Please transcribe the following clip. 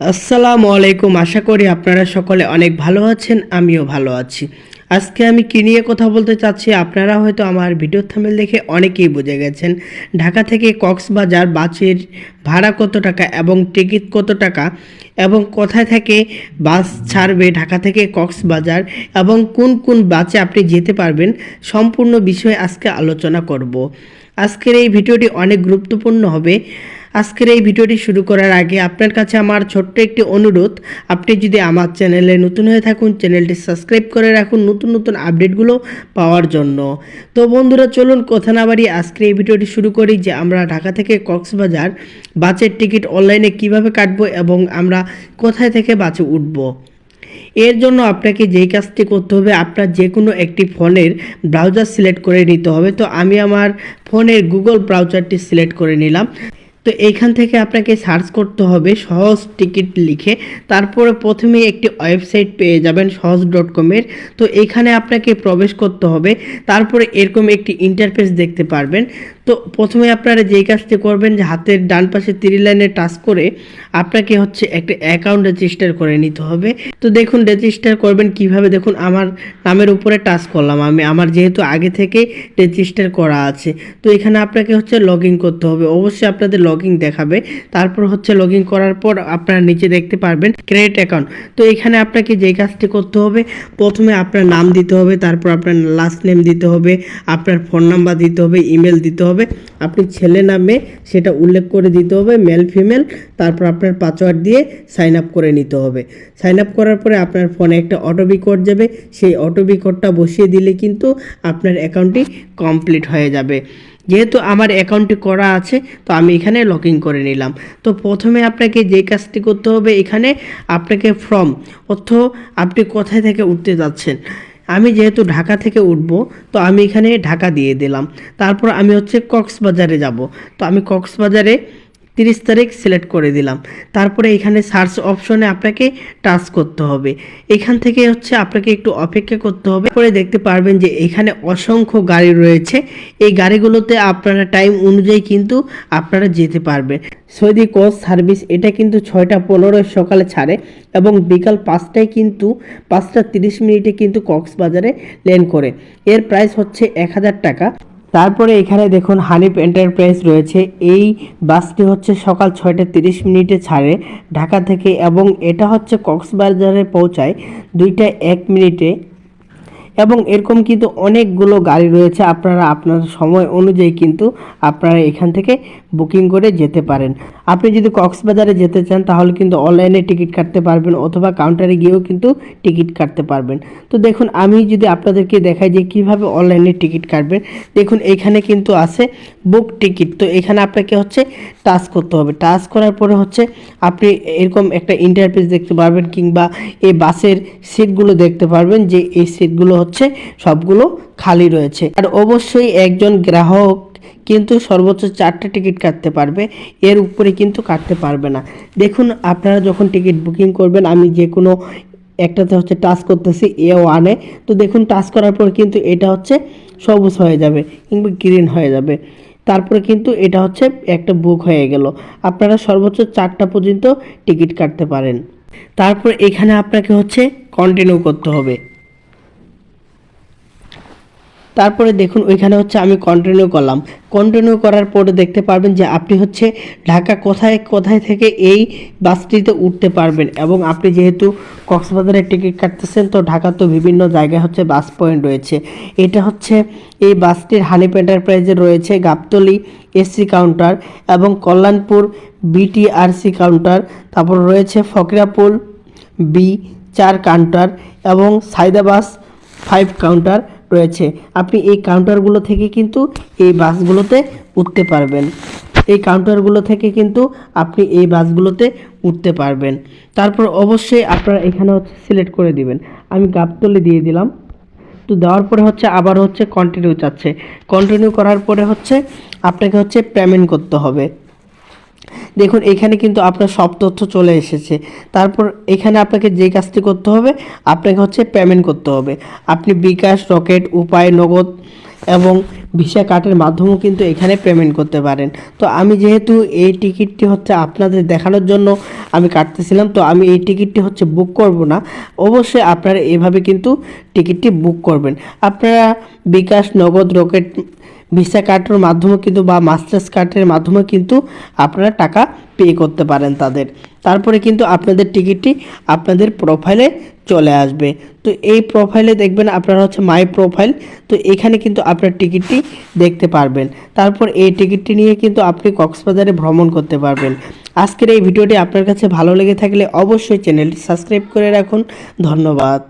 আসসালামু আলাইকুম। আশা করি আপনারা সকলে অনেক ভালো আছেন, আমিও ভালো আছি। আজকে আমি কি নিয়ে কথা বলতে চাচ্ছি, আপনারা হয়তো আমার ভিডিও থামেল দেখে অনেকেই বুঝে গেছেন। ঢাকা থেকে কক্সবাজার বাসের ভাড়া কত টাকা এবং টিকিট কত টাকা এবং কোথায় থেকে বাস ছাড়বে ঢাকা থেকে কক্সবাজার এবং কোন কোন বাসে আপনি যেতে পারবেন সম্পূর্ণ বিষয়ে আজকে আলোচনা করব। আজকের এই ভিডিওটি অনেক গুরুত্বপূর্ণ হবে। আজকের এই ভিডিওটি শুরু করার আগে আপনার কাছে আমার ছোট্ট একটি অনুরোধ। আপনি যদি আমার চ্যানেলে নতুন হয়ে থাকুন, চ্যানেলটি সাবস্ক্রাইব করে রাখুন নতুন নতুন আপডেটগুলো পাওয়ার জন্য। তো বন্ধুরা, চলুন কথা না বাড়িয়ে আজকের এই ভিডিওটি শুরু করি যে আমরা ঢাকা থেকে কক্সবাজার বাসের টিকিট অনলাইনে কীভাবে কাটবো এবং আমরা কোথায় থেকে বাসে উঠবো। এর জন্য আপনাকে যেই কাজটি করতে হবে, আপনার যে কোনো একটি ফোনের ব্রাউজার সিলেক্ট করে নিতে হবে। তো আমি আমার ফোনের গুগল ব্রাউজারটি সিলেক্ট করে নিলাম। তো এইখান থেকে আপনাকে সার্চ করতে হবে সহজ টিকিট লিখে। তারপরে প্রথমে একটি ওয়েবসাইট পেয়ে যাবেন সহজ ডট কমের তো এখানে আপনাকে প্রবেশ করতে হবে। তারপরে এরকম একটি ইন্টারফেস দেখতে পারবেন। তো প্রথমে আপনারা যেই কাজটি করবেন যে হাতের ডান পাশে তিরি লাইনে টাচ করে আপনাকে হচ্ছে একটা অ্যাকাউন্ট রেজিস্টার করে নিতে হবে। তো দেখুন রেজিস্টার করবেন কীভাবে? দেখুন, আমার নামের উপরে টাচ করলাম আমি। আমার যেহেতু আগে থেকে রেজিস্টার করা আছে, তো এখানে আপনাকে হচ্ছে লগ করতে হবে। অবশ্যই আপনাদের লগ দেখাবে। তারপর হচ্ছে লগ করার পর আপনারা নিচে দেখতে পারবেন ক্রেডিট অ্যাকাউন্ট তো এখানে আপনাকে যেই কাজটি করতে হবে, প্রথমে আপনার নাম দিতে হবে, তারপর আপনার লাস্ট নেম দিতে হবে, আপনার ফোন নাম্বার দিতে হবে ইমেল দিতে হবে। আপনি ছেলে নামে সেটা উল্লেখ করে দিতে হবে মেল ফিমেল তারপর আপনার পাসওয়ার্ড দিয়ে সাইন আপ করে নিতে হবে। সাইন আপ করার পরে আপনার ফোনে একটা অটোবি কোড যাবে। সেই অটোবি কোডটা বসিয়ে দিলে কিন্তু আপনার অ্যাকাউন্টটি কমপ্লিট হয়ে যাবে। যেহেতু আমার অ্যাকাউন্টটি করা আছে, তো আমি এখানে লগ ইন করে নিলাম। তো প্রথমে আপনাকে যে কাজটি করতে হবে এখানে আপনাকে ফর্ম অর্থ আপনি কোথায় থেকে উঠতে যাচ্ছেন? আমি যেহেতু ঢাকা থেকে উঠব, তো আমি এখানে ঢাকা দিয়ে দিলাম। তারপর আমি হচ্ছে কক্সবাজারে যাব। তো আমি কক্সবাজারে তিরিশ তারিখ সিলেক্ট করে দিলাম। তারপরে এখানে সার্চ অপশনে আপনাকে টাচ করতে হবে। এখান থেকে হচ্ছে আপনাকে একটু অপেক্ষা করতে হবে। পরে দেখতে পারবেন যে এখানে অসংখ্য গাড়ি রয়েছে। এই গাড়িগুলোতে আপনারা টাইম অনুযায়ী কিন্তু আপনারা যেতে পারবেন। সৌদি কোচ সার্ভিস, এটা কিন্তু ছয়টা পনেরো সকালে ছাড়ে এবং বিকাল পাঁচটায় কিন্তু পাঁচটা তিরিশ মিনিটে কিন্তু কক্সবাজারে ল্যান্ড করে। এর প্রাইস হচ্ছে এক হাজার টাকা। তারপরে এখানে দেখুন হানিফ এন্টারপ্রাইজ রয়েছে। এই বাসটি হচ্ছে সকাল ছয়টা তিরিশ মিনিটে ছাড়ে ঢাকা থেকে এবং এটা হচ্ছে কক্সবাজারে পৌঁছায় দুইটা এক মিনিটে। এবং এরকম কিন্তু অনেকগুলো গাড়ি রয়েছে। আপনারা আপনার সময় অনুযায়ী কিন্তু আপনারা এখান থেকে বুকিং করে যেতে পারেন। আপনি যদি কক্সবাজারে যেতে চান, তাহলে কিন্তু অনলাইনে টিকিট কাটতে পারবেন অথবা কাউন্টারে গিয়েও কিন্তু টিকিট কাটতে পারবেন। তো দেখুন, আমি যদি আপনাদেরকে দেখাই যে কীভাবে অনলাইনে টিকিট কাটবেন, দেখুন, এখানে কিন্তু আছে বুক টিকিট। তো এখানে আপনাকে হচ্ছে টাচ করতে হবে। টাচ করার পরে হচ্ছে আপনি এরকম একটা ইন্টারফেস দেখতে পারবেন কিংবা এই বাসের সিটগুলো দেখতে পারবেন যে এই সিটগুলো হচ্ছে সবগুলো খালি রয়েছে। আর অবশ্যই একজন গ্রাহক কিন্তু সর্বোচ্চ চারটে টিকিট কাটতে পারবে। এর উপরে কিন্তু কাটতে পারবে না। দেখুন, আপনারা যখন টিকিট বুকিং করবেন, আমি যে কোনো একটাতে হচ্ছে টাচ করতেছি এ ওয়ানে। তো দেখুন, টাচ করার পর কিন্তু এটা হচ্ছে সবুজ হয়ে যাবে কিংবা গ্রিন হয়ে যাবে। তারপরে কিন্তু এটা হচ্ছে একটা বুক হয়ে গেল। আপনারা সর্বোচ্চ চারটা পর্যন্ত টিকিট কাটতে পারেন। তারপর এখানে আপনাকে হচ্ছে কন্টিনিউ করতে হবে। তারপরে দেখুন, ওইখানে হচ্ছে আমি কন্টিনিউ করলাম। কন্টিনিউ করার পরে দেখতে পারবেন যে আপনি হচ্ছে ঢাকা কোথায় কোথায় থেকে এই বাসটিতে উঠতে পারবেন এবং আপনি যেহেতু কক্সবাজারের টিকিট কাটতেছেন, তো ঢাকার তো বিভিন্ন জায়গায় হচ্ছে বাস পয়েন্ট রয়েছে। এটা হচ্ছে এই বাসটির হানিপ এন্টারপ্রাইজে রয়েছে গাবতলি এসি কাউন্টার এবং কল্যাণপুর বিটিআরসি কাউন্টার। তারপর রয়েছে ফকরাপুল, বি, চার কাউন্টার এবং সাইদাবাস ফাইভ কাউন্টার। রয়েছে। আপনি এই কাউন্টারগুলো থেকে কিন্তু এই বাসগুলোতে উঠতে পারবেন। এই কাউন্টারগুলো থেকে কিন্তু আপনি এই বাসগুলোতে উঠতে পারবেন। তারপর অবশ্যই আপনারা এখানে হচ্ছে সিলেক্ট করে দিবেন। আমি গাবতলি দিয়ে দিলাম। তো দেওয়ার পরে হচ্ছে আবার হচ্ছে কন্টিনিউ চাচ্ছে। কন্টিনিউ করার পরে হচ্ছে আপনাকে হচ্ছে পেমেন্ট করতে হবে। দেখুন, এখানে কিন্তু আপনার সব তথ্য চলে এসেছে। তারপর এখানে আপনাকে যে কাজটি করতে হবে, আপনাকে হচ্ছে পেমেন্ট করতে হবে। আপনি বিকাশ, রকেট, উপায়, নগদ এবং ভিসা কার্ডের মাধ্যমেও কিন্তু এখানে পেমেন্ট করতে পারেন। তো আমি যেহেতু এই টিকিটটি হচ্ছে আপনাদের দেখানোর জন্য আমি কাটতেছিলাম, তো আমি এই টিকিটটি হচ্ছে বুক করব না। অবশ্যই আপনারা এভাবে কিন্তু টিকিটটি বুক করবেন। আপনারা বিকাশ, নগদ, রকেট ভিসা কার্ডের মাধ্যমে কিন্তু বা মাস্টার্স কার্ডের মাধ্যমে কিন্তু আপনারা টাকা পে করতে পারেন তাদের। তারপরে কিন্তু আপনাদের টিকিটটি আপনাদের প্রোফাইলে চলে আসবে। তো এই প্রোফাইলে দেখবেন আপনারা হচ্ছে মাই প্রোফাইল তো এখানে কিন্তু আপনার টিকিটটি দেখতে পারবেন। তারপর এই টিকিটটি নিয়ে কিন্তু আপনি কক্সবাজারে ভ্রমণ করতে পারবেন। আজকের এই ভিডিওটি আপনার কাছে ভালো লেগে থাকলে অবশ্যই চ্যানেলটি সাবস্ক্রাইব করে রাখুন। ধন্যবাদ।